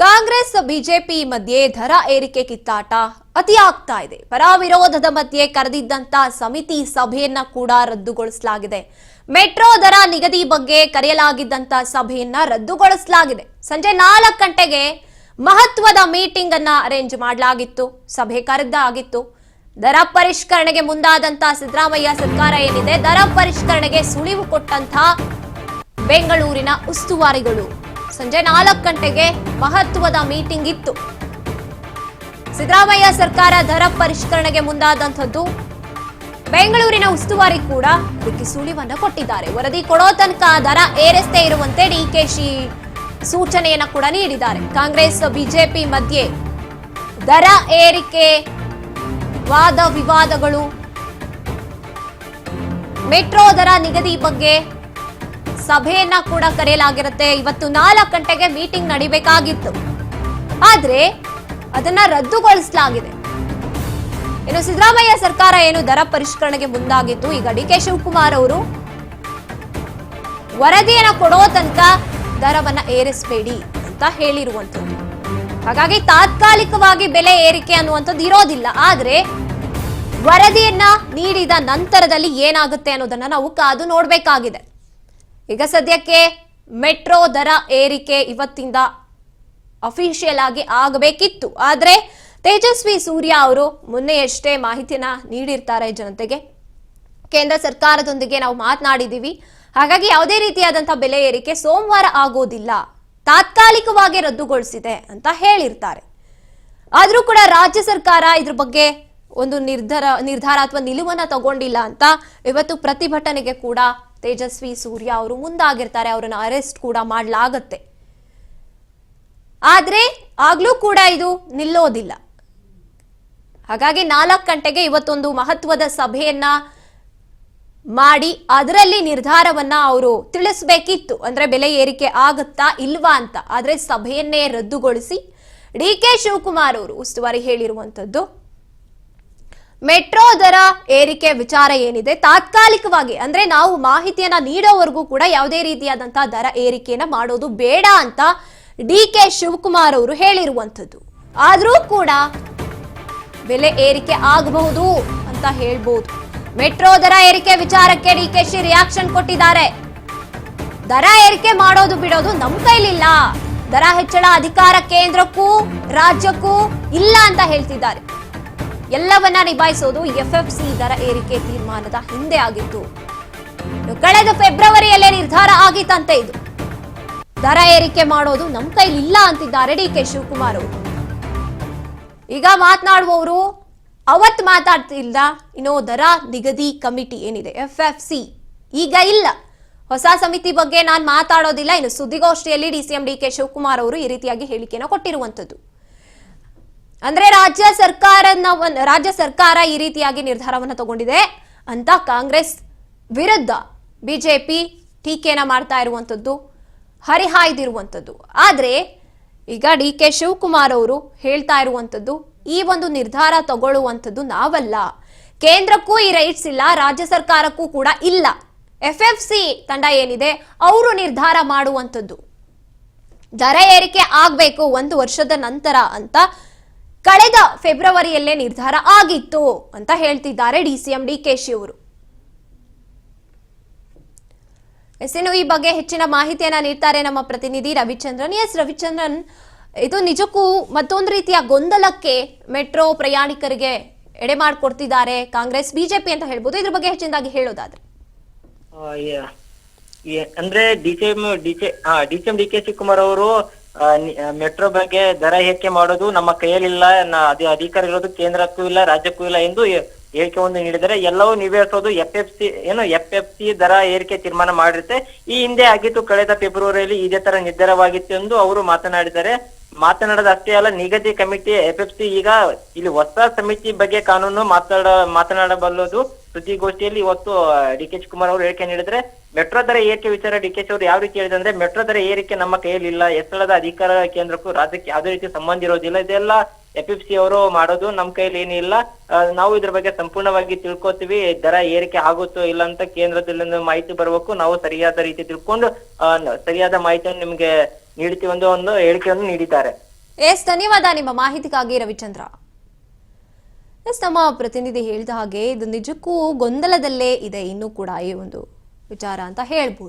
Congress BJP ಮಧ್ಯೆ ದರ ಏರಿಕೆ ಕಿತ್ತಾಟ ಅತಿ ಆಗ್ತಾ ಇದೆ. ಪರ ವಿರೋಧದ ಮಧ್ಯೆ ಕರೆದಿದ್ದಂತ ಸಮಿತಿ ಸಭೆಯನ್ನ ಕೂಡ ರದ್ದುಗೊಳಿಸಲಾಗಿದೆ. ಮೆಟ್ರೋ ದರ ನಿಗದಿ ಬಗ್ಗೆ ಕರೆಯಲಾಗಿದ್ದಂತ ಸಭೆಯನ್ನ ರದ್ದುಗೊಳಿಸಲಾಗಿದೆ. ಸಂಜೆ ನಾಲ್ಕು ಗಂಟೆಗೆ ಮಹತ್ವದ ಮೀಟಿಂಗ್ ಅನ್ನ ಅರೇಂಜ್ ಮಾಡಲಾಗಿತ್ತು. ಸಭೆ ಕರೆದಾಗಿತ್ತು ದರ ಪರಿಷ್ಕರಣೆಗೆ ಮುಂದಾದಂತ ಸಿದ್ದರಾಮಯ್ಯ ಸರ್ಕಾರ ಏನಿದೆ? ದರ ಪರಿಷ್ಕರಣೆಗೆ ಸುಳಿವು ಕೊಟ್ಟಂತ ಬೆಂಗಳೂರಿನ ಉಸ್ತುವಾರಿಗಳು. ಸಂಜೆ ನಾಲ್ಕು ಗಂಟೆಗೆ ಮಹತ್ವದ ಮೀಟಿಂಗ್ ಇತ್ತು. ಸಿದ್ದರಾಮಯ್ಯ ಸರ್ಕಾರ ದರ ಪರಿಷ್ಕರಣೆಗೆ ಮುಂದಾದಂಥದ್ದು. ಬೆಂಗಳೂರಿನ ಉಸ್ತುವಾರಿ ಕೂಡ ಇದಕ್ಕೆ ಸುಳಿವನ್ನು ಕೊಟ್ಟಿದ್ದಾರೆ. ವರದಿ ಕೊಡೋ ತನಕ ದರ ಏರಿಸದೇ ಇರುವಂತೆ ಡಿಕೆಶಿ ಸೂಚನೆಯನ್ನ ಕೂಡ ನೀಡಿದ್ದಾರೆ. ಕಾಂಗ್ರೆಸ್, ಬಿಜೆಪಿ ಮಧ್ಯೆ ದರ ಏರಿಕೆ ವಾದ ವಿವಾದಗಳು. ಮೆಟ್ರೋ ದರ ನಿಗದಿ ಬಗ್ಗೆ ಸಭೆಯನ್ನ ಕೂಡ ಕರೆಯಲಾಗಿರುತ್ತೆ. ಇವತ್ತು ನಾಲ್ಕು ಗಂಟೆಗೆ ಮೀಟಿಂಗ್ ನಡಿಬೇಕಾಗಿತ್ತು. ಆದ್ರೆ ಅದನ್ನ ರದ್ದುಗೊಳಿಸಲಾಗಿದೆ. ಇನ್ನು ಸಿದ್ದರಾಮಯ್ಯ ಸರ್ಕಾರ ಏನು ದರ ಪರಿಷ್ಕರಣೆಗೆ ಮುಂದಾಗಿತ್ತು ಈಗ ಡಿ ಕೆ ಶಿವಕುಮಾರ್ ಅವರು ವರದಿಯನ್ನ ಕೊಡೋ ತನಕ ದರವನ್ನ ಏರಿಸಬೇಡಿ ಅಂತ ಹೇಳಿರುವಂತದ್ದು ಹಾಗಾಗಿ ತಾತ್ಕಾಲಿಕವಾಗಿ ಬೆಲೆ ಏರಿಕೆ ಅನ್ನುವಂಥದ್ದು ಇರೋದಿಲ್ಲ. ಆದ್ರೆ ವರದಿಯನ್ನ ನೀಡಿದ ನಂತರದಲ್ಲಿ ಏನಾಗುತ್ತೆ ಅನ್ನೋದನ್ನ ನಾವು ಕಾದು ನೋಡ್ಬೇಕಾಗಿದೆ. ಈಗ ಸದ್ಯಕ್ಕೆ ಮೆಟ್ರೋ ದರ ಏರಿಕೆ ಇವತ್ತಿಂದ ಅಫಿಷಿಯಲ್ ಆಗಿ ಆಗಬೇಕಿತ್ತು. ಆದರೆ ತೇಜಸ್ವಿ ಸೂರ್ಯ ಅವರು ಮೊನ್ನೆಯಷ್ಟೇ ಮಾಹಿತಿನ ನೀಡಿರ್ತಾರೆ ಜನತೆಗೆ. ಕೇಂದ್ರ ಸರ್ಕಾರದೊಂದಿಗೆ ನಾವು ಮಾತನಾಡಿದೀವಿ. ಹಾಗಾಗಿ ಯಾವುದೇ ರೀತಿಯಾದಂತಹ ಬೆಲೆ ಏರಿಕೆ ಸೋಮವಾರ ಆಗೋದಿಲ್ಲ. ತಾತ್ಕಾಲಿಕವಾಗಿ ರದ್ದುಗೊಳಿಸಿದೆ ಅಂತ ಹೇಳಿರ್ತಾರೆ. ಆದರೂ ಕೂಡ ರಾಜ್ಯ ಸರ್ಕಾರ ಇದ್ರ ಬಗ್ಗೆ ಒಂದು ನಿರ್ಧಾರ ನಿರ್ಧಾರ ಅಥವಾ ನಿಲುವನ್ನ ತಗೊಂಡಿಲ್ಲ ಅಂತ ಇವತ್ತು ಪ್ರತಿಭಟನೆಗೆ ಕೂಡ ತೇಜಸ್ವಿ ಸೂರ್ಯ ಅವರು ಮುಂದಾಗಿರ್ತಾರೆ, ಅವರನ್ನು ಅರೆಸ್ಟ್ ಕೂಡ ಮಾಡಲಾಗತ್ತೆ. ಆದ್ರೆ ಆಗ್ಲೂ ಕೂಡ ಇದು ನಿಲ್ಲೋದಿಲ್ಲ. ಹಾಗಾಗಿ ನಾಲ್ಕು ಗಂಟೆಗೆ ಇವತ್ತೊಂದು ಮಹತ್ವದ ಸಭೆಯನ್ನ ಮಾಡಿ ಅದರಲ್ಲಿ ನಿರ್ಧಾರವನ್ನ ಅವರು ತಿಳಿಸ್ಬೇಕಿತ್ತು. ಅಂದ್ರೆ ಬೆಲೆ ಏರಿಕೆ ಆಗುತ್ತಾ ಇಲ್ವಾ ಅಂತ. ಆದ್ರೆ ಸಭೆಯನ್ನೇ ರದ್ದುಗೊಳಿಸಿ ಡಿ ಕೆ ಶಿವಕುಮಾರ್ ಅವರು ಉಸ್ತುವಾರಿ ಹೇಳಿರುವಂತದ್ದು ಮೆಟ್ರೋ ದರ ಏರಿಕೆ ವಿಚಾರ ಏನಿದೆ? ತಾತ್ಕಾಲಿಕವಾಗಿ, ಅಂದ್ರೆ ನಾವು ಮಾಹಿತಿಯನ್ನ ನೀಡೋವರೆಗೂ ಕೂಡ ಯಾವುದೇ ರೀತಿಯಾದಂತಹ ದರ ಏರಿಕೆಯನ್ನ ಮಾಡೋದು ಬೇಡ ಅಂತ ಡಿ ಕೆ ಶಿವಕುಮಾರ್ ಅವರು ಹೇಳಿರುವಂಥದ್ದು. ಆದರೂ ಕೂಡ ಬೆಲೆ ಏರಿಕೆ ಆಗಬಹುದು ಅಂತ ಹೇಳ್ಬೋದು. ಮೆಟ್ರೋ ದರ ಏರಿಕೆ ವಿಚಾರಕ್ಕೆ ಡಿ ಕೆ ಶಿ ರಿಯಾಕ್ಷನ್ ಕೊಟ್ಟಿದ್ದಾರೆ. ದರ ಏರಿಕೆ ಮಾಡೋದು ಬಿಡೋದು ನಮ್ಮ ಕೈಲಿಲ್ಲ. ದರ ಹೆಚ್ಚಳ ಅಧಿಕಾರ ಕೇಂದ್ರಕ್ಕೂ, ರಾಜ್ಯಕ್ಕೂ ಇಲ್ಲ ಅಂತ ಹೇಳ್ತಿದ್ದಾರೆ. ಎಲ್ಲವನ್ನ ನಿಭಾಯಿಸೋದು ಎಫ್ ಎಫ್ ಸಿ ದರ ಏರಿಕೆ ತೀರ್ಮಾನದ ಹಿಂದೆ ಆಗಿತ್ತು. ಕಳೆದ ಫೆಬ್ರವರಿಯಲ್ಲೇ ನಿರ್ಧಾರ ಆಗಿತ್ತಂತೆ ಇದು. ದರ ಏರಿಕೆ ಮಾಡೋದು ನಮ್ಮ ಕೈಲಿ ಇಲ್ಲ ಅಂತಿದ್ದಾರೆ ಡಿ ಕೆ ಶಿವಕುಮಾರ್ ಅವರು. ಈಗ ಮಾತನಾಡುವವರು ಅವತ್ ಮಾತಾಡ್ತಿಲ್ಲ, ಇನ್ನು ದರ ನಿಗದಿ ಕಮಿಟಿ ಏನಿದೆ ಎಫ್ ಎಫ್ ಸಿ ಈಗ ಇಲ್ಲ. ಹೊಸ ಸಮಿತಿ ಬಗ್ಗೆ ನಾನು ಮಾತಾಡೋದಿಲ್ಲ, ಇನ್ನು ಸುದ್ದಿಗೋಷ್ಠಿಯಲ್ಲಿ ಡಿ ಡಿ ಕೆ ಶಿವಕುಮಾರ್ ಅವರು ಈ ರೀತಿಯಾಗಿ ಹೇಳಿಕೆಯನ್ನು ಕೊಟ್ಟಿರುವಂತದ್ದು ಅಂದ್ರೆ ರಾಜ್ಯ ಸರ್ಕಾರನ ಒಂದ್- ರಾಜ್ಯ ಸರ್ಕಾರ ಈ ರೀತಿಯಾಗಿ ನಿರ್ಧಾರವನ್ನು ತಗೊಂಡಿದೆ ಅಂತ ಕಾಂಗ್ರೆಸ್ ವಿರುದ್ಧ ಬಿಜೆಪಿ ಟೀಕೆನ ಮಾಡ್ತಾ ಇರುವಂಥದ್ದು, ಹರಿಹಾಯ್ದಿರುವಂಥದ್ದು. ಆದ್ರೆ ಈಗ ಡಿ ಕೆ ಶಿವಕುಮಾರ್ ಅವರು ಹೇಳ್ತಾ ಇರುವಂತದ್ದು ಈ ಒಂದು ನಿರ್ಧಾರ ತಗೊಳ್ಳುವಂಥದ್ದು ನಾವಲ್ಲ. ಕೇಂದ್ರಕ್ಕೂ ಈ ರೈಟ್ಸ್ ಇಲ್ಲ, ರಾಜ್ಯ ಸರ್ಕಾರಕ್ಕೂ ಕೂಡ ಇಲ್ಲ. ಎಫ್ ಎಫ್ ಸಿ ತಂಡ ಏನಿದೆ, ಅವರು ನಿರ್ಧಾರ ಮಾಡುವಂಥದ್ದು. ದರ ಏರಿಕೆ ಆಗಬೇಕು ಒಂದು ವರ್ಷದ ನಂತರ ಅಂತ ಕಳೆದ ಫೆಬ್ರವರಿಯಲ್ಲೇ ನಿರ್ಧಾರ ಆಗಿತ್ತು ಅಂತ ಹೇಳ್ತಿದ್ದಾರೆ ಡಿಸಿಎಂ ಡಿ ಎಸ್ ಇನ್ನು ಈ ಬಗ್ಗೆ ಹೆಚ್ಚಿನ ಮಾಹಿತಿಯನ್ನ ನೀಡ್ತಾರೆ ನಮ್ಮ ಪ್ರತಿನಿಧಿ ರವಿಚಂದ್ರನ್. ಎಸ್, ರವಿಚಂದ್ರನ್, ಇದು ನಿಜಕ್ಕೂ ಮತ್ತೊಂದು ರೀತಿಯ ಗೊಂದಲಕ್ಕೆ ಮೆಟ್ರೋ ಪ್ರಯಾಣಿಕರಿಗೆ ಎಡೆ ಮಾಡಿಕೊಡ್ತಿದ್ದಾರೆ ಕಾಂಗ್ರೆಸ್, ಬಿಜೆಪಿ ಅಂತ ಹೇಳ್ಬೋದು. ಇದ್ರ ಬಗ್ಗೆ ಹೆಚ್ಚಿನದಾಗಿ ಹೇಳೋದಾದ್ರೆ. ಅಂದ್ರೆ DCM C M D K D D K Shivakumar ಅವರು ಮೆಟ್ರೋ ಬಗ್ಗೆ ದರ ಏರಿಕೆ ಮಾಡೋದು ನಮ್ಮ ಕೈಯಲ್ಲಿಲ್ಲ ಇಲ್ಲ ಅದು ಅಧಿಕಾರ ಇರೋದು ಕೇಂದ್ರಕ್ಕೂ ಇಲ್ಲ, ರಾಜ್ಯಕ್ಕೂ ಇಲ್ಲ ಎಂದು ಹೇಳಿಕೆ ಒಂದು ನೀಡಿದರೆ ಎಲ್ಲವೂ ನಿವೇರಿಸೋದು ಎಫ್ ಎಫ್ ಸಿ ಏನು ಎಫ್ ಎಫ್ ಸಿ ದರ ಏರಿಕೆ ತೀರ್ಮಾನ ಮಾಡಿರುತ್ತೆ. ಈ ಹಿಂದೆ ಆಗಿತ್ತು ಕಳೆದ ಫೆಬ್ರವರಿಯಲ್ಲಿ ಇದೇ ತರ ನಿರ್ಧಾರವಾಗಿತ್ತು ಎಂದು ಅವರು ಮಾತನಾಡಿದ್ದಾರೆ. ಮಾತನಾಡದ ಅಷ್ಟೇ ಅಲ್ಲ, ನಿಗದಿ ಕಮಿಟಿ ಎಫ್ ಎಫ್ ಸಿ ಈಗ ಇಲ್ಲಿ ಹೊಸ ಸಮಿತಿ ಬಗ್ಗೆ ಕಾನೂನು ಮಾತಾಡ, ಮಾತನಾಡಬಲ್ಲದು. ಸುದ್ದಿಗೋಷ್ಠಿಯಲ್ಲಿ ಇವತ್ತು ಡಿ ಕೆ ಶಿವಕುಮಾರ್ ಅವರು ಹೇಳಿಕೆ ನೀಡಿದ್ರೆ ಮೆಟ್ರೋ ದರ ಏರಿಕೆ ವಿಚಾರ ಡಿ ಕೆ ಶಿ ಅವರು ಯಾವ ರೀತಿ ಹೇಳಿದ್ರೆ ಅಂದ್ರೆ ಮೆಟ್ರೋ ದರ ಏರಿಕೆ ನಮ್ಮ ಕೈಯಲ್ಲಿ ಇಲ್ಲ ಎಸ್ಸಳದ ಅಧಿಕಾರ ಕೇಂದ್ರಕ್ಕೂ ರಾಜ್ಯಕ್ಕೆ ಯಾವುದೇ ರೀತಿ ಸಂಬಂಧ ಇರೋದಿಲ್ಲ. ಇದೆಲ್ಲ ಎಫ್ ಸಿ ಅವರು ಮಾಡೋದು, ನಮ್ಮ ಕೈಯಲ್ಲಿ ಏನಿಲ್ಲ ಇಲ್ಲ. ನಾವು ಇದ್ರ ಬಗ್ಗೆ ಸಂಪೂರ್ಣವಾಗಿ ತಿಳ್ಕೊತೀವಿ. ದರ ಏರಿಕೆ ಆಗುತ್ತೋ ಇಲ್ಲ ಅಂತ ಕೇಂದ್ರದಲ್ಲಿ ಮಾಹಿತಿ ಬರಬೇಕು ನಾವು ಸರಿಯಾದ ರೀತಿ ತಿಳ್ಕೊಂಡು ಸರಿಯಾದ ಮಾಹಿತಿಯನ್ನು ನಿಮ್ಗೆ ನೀಡ್ತೀವಿ ಒಂದು ಒಂದು ಹೇಳಿಕೆಯನ್ನು ನೀಡಿದ್ದಾರೆ. ಎಸ್, ಧನ್ಯವಾದ ನಿಮ್ಮ ಮಾಹಿತಿಗಾಗಿ ರವಿಚಂದ್ರ. ಎಸ್, ನಮ್ಮ ಪ್ರತಿನಿಧಿ ಹೇಳಿದ ಹಾಗೆ ಇದು ನಿಜಕ್ಕೂ ಗೊಂದಲದಲ್ಲೇ ಇದೆ ಇನ್ನೂ ಕೂಡ ಈ ಒಂದು ವಿಚಾರ ಅಂತ ಹೇಳ್ಬೋದು.